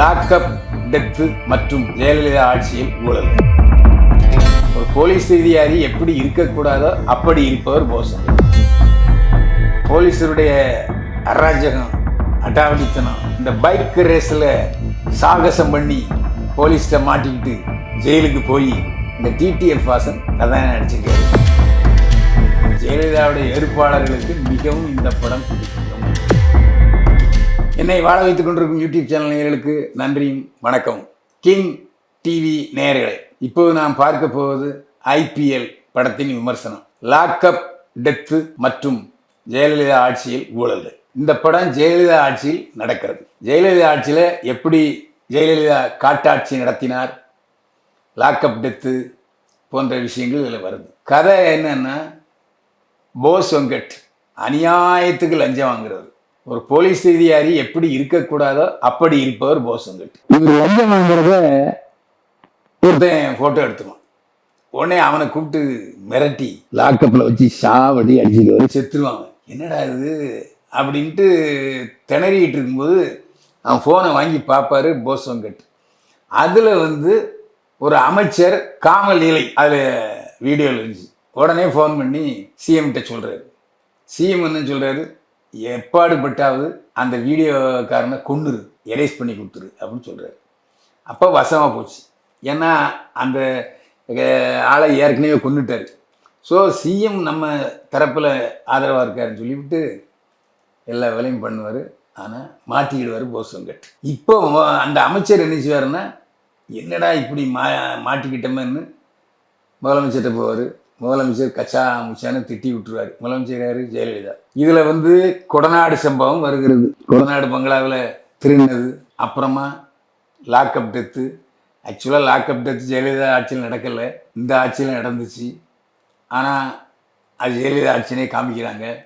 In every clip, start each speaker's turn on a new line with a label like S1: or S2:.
S1: Lockup death மற்றும் ஜெயலலிதா ஆட்சியில் ஊழல். ஒரு போலீஸ் அதிகாரி எப்படி இருக்கக்கூடாதோ அப்படி இருப்பவர் போசன் போலீஸருடைய அராஜகம் அடாவடித்தனம் இந்த பைக் ரேஸில் சாகசம் பண்ணி போலீஸ்கிட்ட மாட்டிக்கிட்டு ஜெயிலுக்கு போய் இந்த டிடிஎஃப் வாசன் கதாநாயகன் நடிச்சிருக்காரு. ஜெயலலிதாவுடைய ஏற்பாளர்களுக்கு மிகவும் இந்த படம் பிடிக்கும். என்னை வாழ வைத்துக் கொண்டிருக்கும் யூடியூப் சேனல் நேர்களுக்கு நன்றியும் வணக்கம் கிங் டிவி நேயர்களே இப்போது நாம் பார்க்க போவது ஐபிஎல் படத்தின் விமர்சனம். லாக்அப் டெத்து மற்றும் ஜெயலலிதா ஆட்சியில் ஊழல் இந்த படம் ஜெயலலிதா ஆட்சியில் நடக்கிறது. ஜெயலலிதா ஆட்சியில் எப்படி ஜெயலலிதா காட்டாட்சி நடத்தினார்? லாக்அப் டெத்து போன்ற விஷயங்கள் இதில் வருது. கதை என்னன்னா போஸ் வெங்கட் அநியாயத்துக்கு லஞ்சம் வாங்குறது ஒரு போலீஸ் அதிகாரி எப்படி இருக்கக்கூடாதோ அப்படி இருப்பவர் போஸ் வெங்கட் இவர் லஞ்சம் வாங்குறத ஒருத்தன் ஃபோட்டோ எடுத்துருவான் உடனே அவனை கூப்பிட்டு மிரட்டி லாக்கப்பில் வச்சு சாவடி அடிச்சுட்டு செத்துருவாங்க. என்னடா இது? அப்படின்ட்டு திணறிக்கிட்டு இருக்கும்போது அவன் ஃபோனை வாங்கி பார்ப்பாரு போஸ் வெங்கட் அதில் வந்து ஒரு அமைச்சர் காமல் இலை அதில் வீடியோவில் இருந்துச்சு. உடனே ஃபோன் பண்ணி சிஎம்கிட்ட சொல்கிறாரு சிஎம் என்ன சொல்கிறாரு எப்பாடுபட்டாவது அந்த வீடியோக்காரனை கொண்டுரு எரேஸ் பண்ணி கொடுத்துரு அப்படின்னு சொல்கிறாரு அப்போ வசமாக போச்சு. ஏன்னா அந்த ஆளை ஏற்கனவே கொண்டுட்டார் ஸோ சிஎம் நம்ம தரப்பில் ஆதரவாக இருக்காருன்னு சொல்லிவிட்டு எல்லா வேலையும் பண்ணுவார். ஆனால் மாட்டிக்கிடுவார் போஸ் இப்போ அந்த அமைச்சர் என்ன செய்வாருன்னா என்னடா இப்படி மா மாட்டிக்கிட்டோமேன்னு முதலமைச்சர்கிட்ட போவார். முதலமைச்சர் கச்சா முச்சான்னு திட்டி விட்டுருவார். முதலமைச்சர் யாரு? ஜெயலலிதா. இதில் வந்து கொடநாடு சம்பவம் வருகிறது. கொடநாடு பங்களாவில் திருநது அப்புறமா லாக்அப் டெத்து ஆக்சுவலாக லாக்அப் டெத்து ஜெயலலிதா ஆட்சியில் நடக்கலை. இந்த ஆட்சியில் நடந்துச்சு. ஆனால் அது ஜெயலலிதா ஆட்சினே காமிக்கிறாங்க.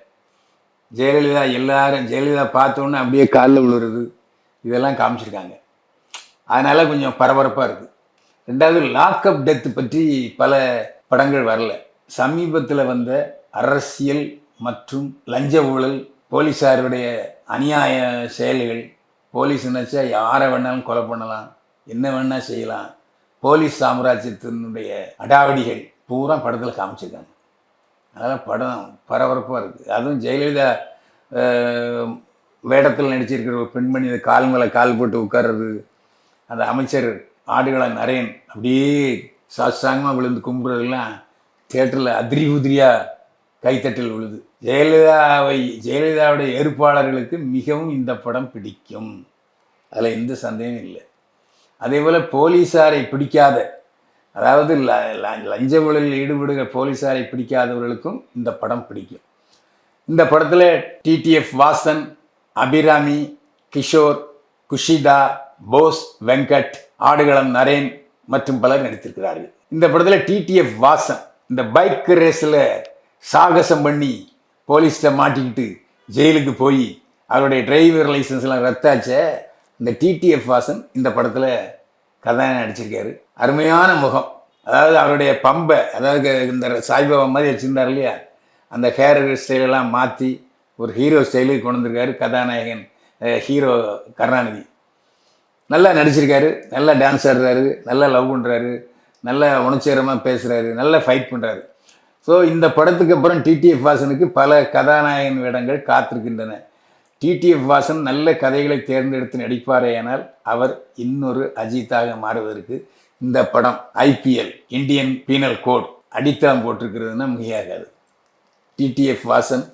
S1: ஜெயலலிதா எல்லாரும் ஜெயலலிதா பார்த்தோன்னே அப்படியே காலில் விழுறது. இதெல்லாம் காமிச்சிருக்காங்க. அதனால் கொஞ்சம் பரபரப்பாக இருக்குது ரெண்டாவது லாக்அப் டெத்து பற்றி பல படங்கள் வரல. சமீபத்தில் வந்த அரசியல் மற்றும் லஞ்ச ஊழல் போலீஸாருடைய அநியாய செயல்கள் போலீஸ் நினச்சா யாரை வேணாலும் கொலை பண்ணலாம் என்ன வேணால் செய்யலாம். போலீஸ் சாம்ராஜ்யத்தினுடைய அடாவடிகள் பூரா படத்தில் காமிச்சிருக்காங்க. அதெல்லாம் படம் பரபரப்பாக இருக்குது அதுவும் ஜெயலலிதா வேடத்தில் நடிச்சிருக்கிற ஒரு பெண்மணி இந்த கால் மேலே கால் போட்டு உட்கார்றது அந்த அமைச்சர் ஆடுகள நரேன் அப்படியே சாஸ்தாங்கமாக விழுந்து கும்புறதுலாம் தேட்டரில் அதிரி உதிரியாக கைத்தட்டல் உள்ளது. ஜெயலலிதாவை ஜெயலலிதாவுடைய ஏற்பாளர்களுக்கு மிகவும் இந்த படம் பிடிக்கும். அதில் எந்த சந்தேகமும் இல்லை. அதே போல் போலீஸாரை பிடிக்காத அதாவது லஞ்ச ஊழலில் ஈடுபடுகிற போலீஸாரை பிடிக்காதவர்களுக்கும் இந்த படம் பிடிக்கும். இந்த படத்தில் டிடிஎஃப் வாசன் அபிராமி கிஷோர் குஷிதா போஸ் வெங்கட் ஆடுகளம் நரேன் மற்றும் பலர் நடித்திருக்கிறார்கள். இந்த படத்தில் டிடிஎஃப் வாசன் இந்த பைக் ரேஸில் சாகசம் பண்ணி போலீஸ்கிட்ட மாட்டிக்கிட்டு ஜெயிலுக்கு போய் அவருடைய டிரைவர் லைசன்ஸ்லாம் ரத்தாச்ச இந்த டிடிஎஃப் வாசன் இந்த படத்தில் கதாநாயகன் நடிச்சிருக்காரு. அருமையான முகம். அதாவது அவருடைய பம்பை அதாவது இந்த சாய்பாபா மாதிரி வச்சுருந்தார் இல்லையா? அந்த ஹேர் ஸ்டைலெல்லாம் மாற்றி ஒரு ஹீரோ ஸ்டைலுக்கு கொண்டு வந்திருக்காரு கதாநாயகன் ஹீரோ கருணாநிதி. நல்லா நடிச்சிருக்காரு நல்லா டான்ஸ் ஆடுறாரு நல்லா லவ் பண்ணுறாரு நல்ல உணர்ச்சிகரமாக பேசுகிறாரு நல்லா ஃபைட் பண்ணுறாரு ஸோ இந்த படத்துக்கு அப்புறம் டிடிஎஃப் வாசனுக்கு பல கதாநாயகன் வேடங்கள் காத்திருக்கின்றன. டிடிஎஃப் வாசன் நல்ல கதைகளை தேர்ந்தெடுத்து நடிப்பாரேயானால் அவர் இன்னொரு அஜித்தாக மாறுவதற்கு இந்த படம் ஐபிஎல் இந்தியன் பீனல் கோட் அடித்தளம் போட்டிருக்கிறதுனா மிகையாகாது. டிடிஎஃப் வாசன்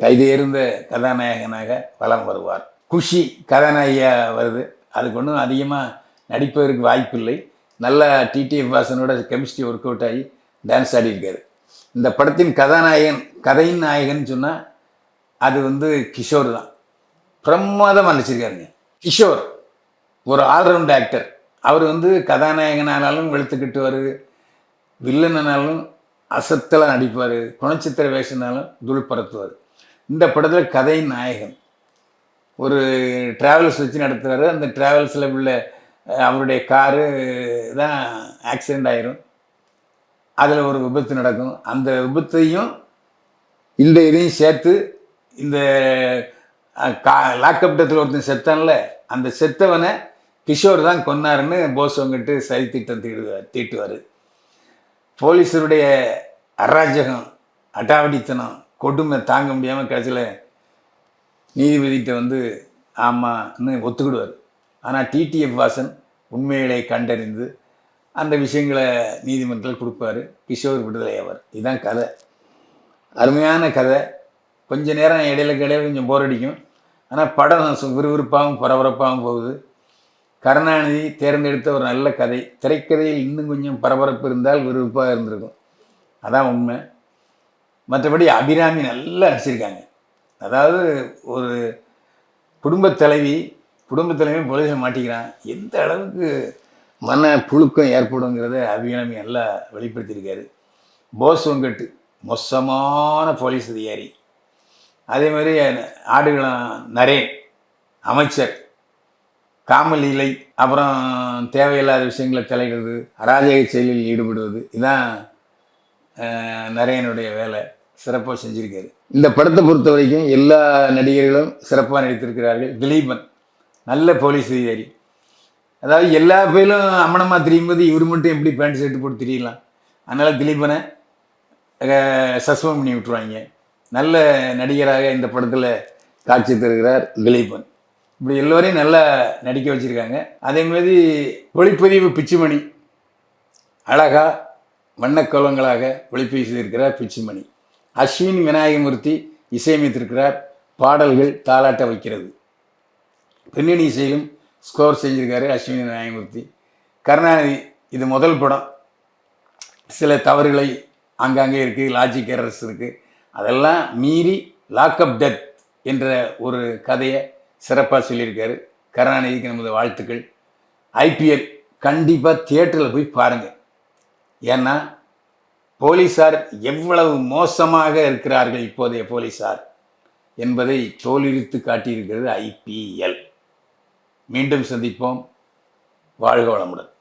S1: கைதேர்ந்த கதாநாயகனாக வலம் வருவார். குஷி கதாநாயகியாக வருது. அதுக்கு ஒன்றும் அதிகமாக நடிப்பதற்கு வாய்ப்பில்லை. நல்ல டிடிஎஃப் வாசனோட கெமிஸ்ட்ரி ஒர்க் அவுட் ஆகி டான்ஸ் ஆடியிருக்காரு இந்த படத்தின் கதாநாயகன் கதையின் நாயகன் சொன்னால் அது வந்து கிஷோர் தான். பிரமாதமாக நடிச்சிருக்காருங்க. கிஷோர் ஒரு ஆல்ரவுண்ட் ஆக்டர் அவர் வந்து கதாநாயகனானாலும் வெளுத்துக்கிட்டுவார் வில்லனானாலும் அசத்தலாக நடிப்பார் குணச்சித்திர வேஷனாலும் துள் பரத்துவார். இந்த படத்தில் கதையின் நாயகன். ஒரு டிராவல்ஸ் வச்சு நடத்துவார் அந்த டிராவல்ஸில் உள்ள அவருடைய காரு தான் ஆக்சிடெண்ட் ஆயிரும். அதில் ஒரு விபத்து நடக்கும். அந்த விபத்தையும் இந்த இதையும் சேர்த்து இந்த கா லாக்அப் டத்தில் ஒருத்தன் செத்தான்ல அந்த செத்தவனை கிஷோர் தான் கொன்னாருன்னு போஸ் வந்துட்டு சரி திட்டம் தீடுவார் தீட்டுவார். போலீஸருடைய அராஜகம் அட்டாவடித்தனம் கொடுமை தாங்க முடியாமல் கடைசியில் நீதிபதிகிட்ட வந்து ஆமான்னு ஒத்துக்கிடுவார். ஆனால் டிடிஎஃப் வாசன் உண்மைகளை கண்டறிந்து அந்த விஷயங்களை நீதிமன்றத்தில் கொடுப்பாரு. கிஷோர் விடுதலை அவர். இதுதான் கதை. அருமையான கதை. கொஞ்ச நேரம் இடையில கிடையாது கொஞ்சம் போர் அடிக்கும். ஆனால் படம் விறுவிறுப்பாகவும் பரபரப்பாகவும் போகுது. கருணாநிதி தேர்ந்தெடுத்த ஒரு நல்ல கதை. திரைக்கதையில் இன்னும் கொஞ்சம் பரபரப்பு இருந்தால் விறுவிறுப்பாக இருந்திருக்கும். அதான் உண்மை. மற்றபடி அபிராமி நல்லா நடிச்சிருக்காங்க. அதாவது ஒரு குடும்பத் தலைவி குடும்பத் தலைவி மாட்டிக்கிறான். எந்த அளவுக்கு மன புழுக்கம் ஏற்படுங்கிறத அபிராமி நல்லா வெளிப்படுத்தியிருக்காரு. போஸ் வெங்கட் மோசமான போலீஸ் அதிகாரி. அதே மாதிரி ஆடுகளம் நரேன் அமைச்சர் காமலீலை அப்புறம் தேவையில்லாத விஷயங்களை தலையிடுறது அராஜக செயலில் ஈடுபடுவது இதுதான் நரேனுடைய வேலை. சிறப்பாக செஞ்சுருக்காரு. இந்த படத்தை பொறுத்த வரைக்கும் எல்லா நடிகர்களும் சிறப்பாக நடித்திருக்கிறார்கள். திலீபன் நல்ல போலீஸ் அதிகாரி. அதாவது எல்லா பேரும் அம்மனமாக தெரியும் போது இவர் மட்டும் எப்படி பேண்ட் ஷர்ட் போட்டு தெரியலாம். அதனால் திலீபனை சஸ்பெண்ட் பண்ணி விட்டுருவாங்க. நல்ல நடிகராக இந்த படத்தில் காட்சி தருகிறார் திலீபன் இப்படி எல்லோரையும் நல்லா நடிக்க வச்சுருக்காங்க. அதே மாதிரி ஒளிப்பதிவு பிச்சுமணி அழகா வண்ணக்கோலங்களாக ஒளிப்பதிவு செய்திருக்கிறார் பிச்சுமணி. அஸ்வின் விநாயகமூர்த்தி இசையமைத்திருக்கிறார் பாடல்கள் தாளாட்ட வைக்கிறது. பின்னணி இசையிலும் ஸ்கோர் செஞ்சிருக்காரு அஸ்வினி விநாயகமூர்த்தி கருணாநிதி இது முதல் படம். சில தவறுகளை ஆங்காங்கே இருக்குது லாஜிக் எரர்ஸ் இருக்குது அதெல்லாம் மீறி லாக்அப் டெத் என்ற ஒரு கதையை சிறப்பாக சொல்லியிருக்காரு. கருணாநிதிக்கு நமது வாழ்த்துக்கள். ஐபிஎல் கண்டிப்பாக தியேட்டரில் போய் பாருங்கள் ஏன்னா போலீஸார் எவ்வளவு மோசமாக இருக்கிறார்கள் இப்போதைய போலீஸார் என்பதை தோலிழித்து காட்டியிருக்கிறது ஐபிஎல் மீண்டும் சந்திப்போம். வாழ்க வளமுடன்.